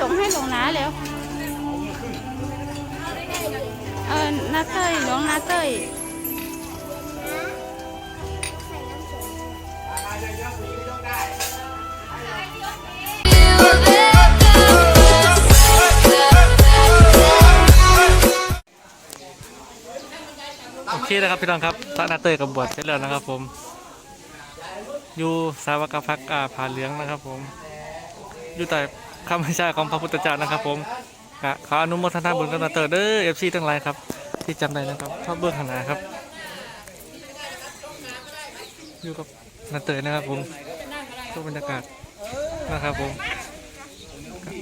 ส่งให้หลวงนาเร็วเออนาเต้ยหลวงนาเต้ยโอเคนะครับพี่น้องครับพระนาเตยกับบวชเสร็จแล้วนะครับผม อยู่สาวกพักอาผาเหลืองนะครับผม อยู่แต่ คำให้ชาของพระพุทธเจ้านะครับผมขออนุโมทนาบุญกับนาเตยเด้อเอฟซีทั้งหลายครับ ที่จำได้นะครับชอบเบื้องขางหนาครับ อยู่กับนาเตยนะครับผมดูบรรยากาศนะครับผม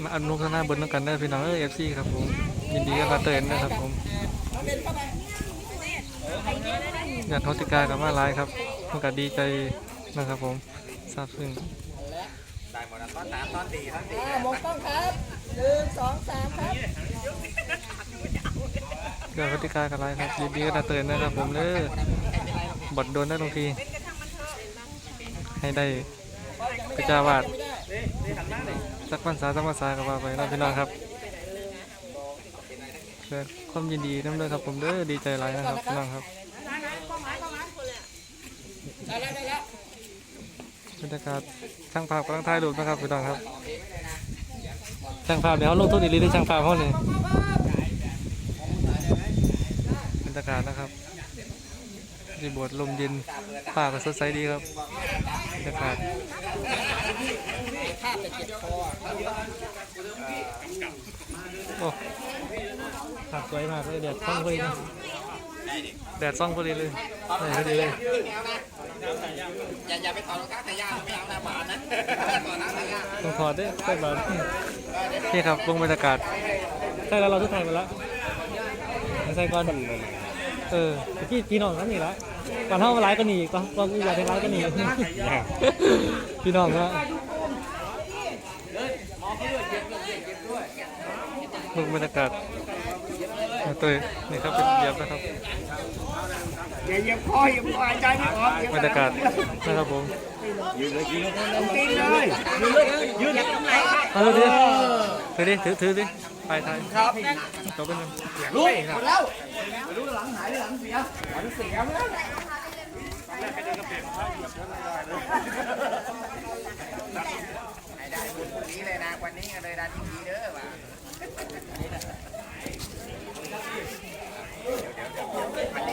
มาอนุโมทนาบุญกันได้พี่น้องเออฟซีครับผมยินดีกับนาเตยนะครับผมญาติโทติกากับมาลายครับมันก็ดีใจนะครับผมซาบซึ้ง มองต้องครับหนึ่งสองสามครับญาติโทติกากับหลายครับยินดีกับนาเตือนนะครับผมเด้อบทโดนได้ลงที ให้ได้พระเจ้าวาดสักพรรษาสักพรรษากับว่าไปนะพี่น้องครับเกิดความยินดีน้ำเด้อครับผมเด้อดีใจหลายนะครับพี่น้องครับ บรรยากาศช่างภาพกำลังถ่ายรูปนะครับพี่น้องครับ ช่างภาพเดี๋ยวเขาลงทุนอีกลีได้ช่างภาพเขาเนี่ยบรรยากาศนะครับดีบวชลมเย็นป่าก็สดใสดีครับบรรยากาศโอ้ภาพสวยมากเลยแดดส่องพอดีนะแดดส่องพอดีเลยพอดีเลย อย่าอย่าไปถอดรองเท้าแต่ย่าไม่เอาหน้าบานนะถอดหน้าแต่ย่าต้องถอดด้วยใส่บาตรนี่ครับวงบรรยากาศใช่แล้วเราทุกทายไปแล้วใส่ก่อนเออพี่พี่น้องนั่นนี่ละก่อนเท่ามาไลฟ์ก็หนีก่อนก่อนอยากให้ไลฟ์ก็หนีพี่น้องนะวงบรรยากาศ เอาตัวนี่ครับเป็นเยียบนะครับอย่าเหยียบคอเหยียบคอใจไม่ออกเหยียบบรรยากาศนะครับผมตีนเลยยืนตรงไหนเอาดูดิถือดิถือถือดิไปไทยครับจบไปหนึ่งลุกหมดแล้วไม่รู้หลังหายหรือหลังเสียหลังเสียแล้วได้บุญนี้เลยนะวันนี้ก็เลยดันทีเด้อว่ะ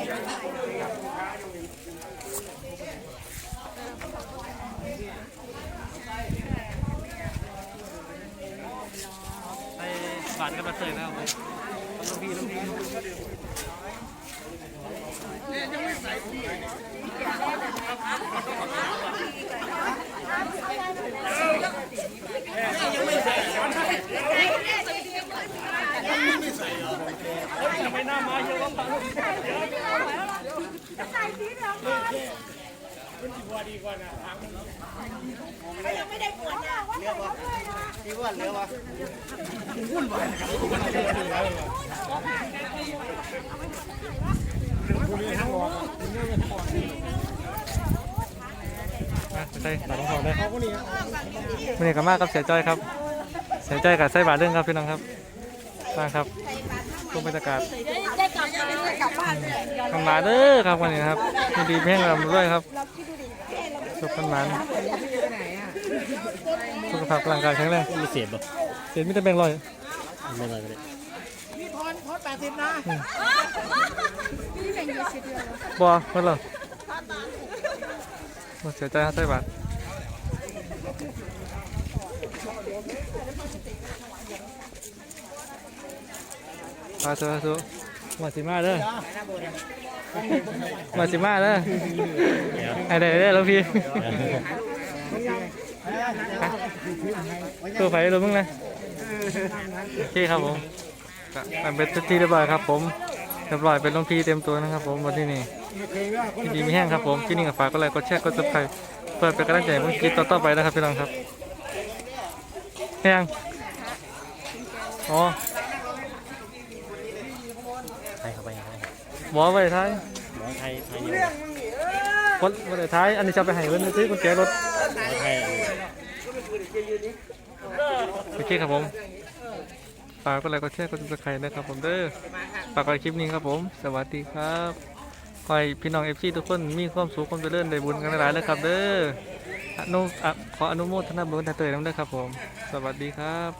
ไปบานกันมาเตยนะครับผมลงพี่ลงพี่ อะใส่บาทของเขาได้มื่อนี้กับมากครับเสียจ้อยครับ เสียใจอยกับใส่บาทเรื่องครับพี่น้องครับมาครับดูบรรยากาศ ทำมาเด้อครับวันนี้ครับยินดีแม่งรำด้วยครับสุขกันหมานสุขภาพร่างกายแข็งแรงมีเสียบป่ะเสียมิตรแบงค์ร้อยไม่อะไรก็ได้พี่พรพรแปดสิบนะบัวเมื่อไหร่บ่เสียใจครับใส่บาทมาเถอะสุ มาสิมาเด้อมาสิมาเด้อไอ้เด้อเด้อแล้วพี่ตัวไฟรถมึงนะโอเคครับผมก็อันเป็นที่เรียบร้อยครับ ผมเรียบร้อยเป็นลงพีเต็มตัวนะครับ ผมวันที่นี่ยินดีมีแห้งครับผมที่นี่กับฝากก็ไลค์กดแชร์กดซับสไครต์เพื่อเป็นกำลังใจให้ผมคิดต่อๆไปนะครับพี่น้องครับแห้งอ๋อ ไทยเข้าไปไทย หมอไปท้ายหมอไทยไทยเนี่ยคนไปท้ายอันนี้จะไปให้เพิ่นซื้อกุญแจรถหมอไทยโอเคครับผมฝากกดไลค์กดแชร์กดติดตามนะครับผมเด้อฝากไว้คลิปนี้ครับผม สวัสดีครับขอให้พี่น้องเอฟซีทุกคนมีความสุขความเจริญได้บุญกันหลายๆเลยครับเด้ออนุอะขออนุโมทนาบุญแต่เตยน้ำเด้อครับผม สวัสดีครับ